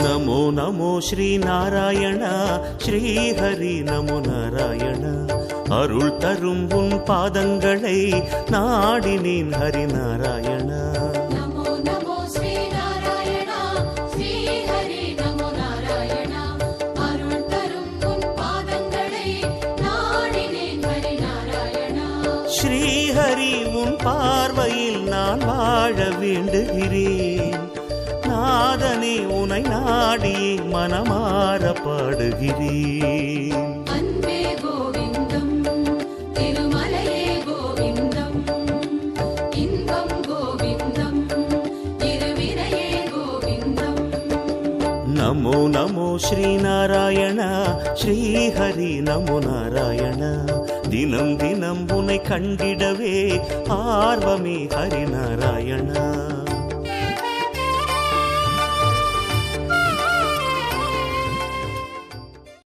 நமோ நமோ ஸ்ரீ நாராயண ஸ்ரீ ஹரி நமோ நாராயண அருள் தரும் உன் பாதங்களை நாடினேன் ஹரி நாராயணா நமோ நமோ ஸ்ரீ நாராயணா ஸ்ரீ ஹரி நமோ நாராயணா அருள் தரும் உன் பாதங்களை நாடினேன் ஹரி நாராயணா ஸ்ரீஹரி உன் பார்வையில் நான் வாழ வேண்டுகிறேன்। நாதனே உனை நாடியே மனமாற பாடுகிறேன் நமோ நமோ ஸ்ரீநாராயண ஸ்ரீஹரி நமோ நாராயண. தினம் தினம் உன்னை கண்டிடவே ஆர்வமே ஹரி நாராயணா.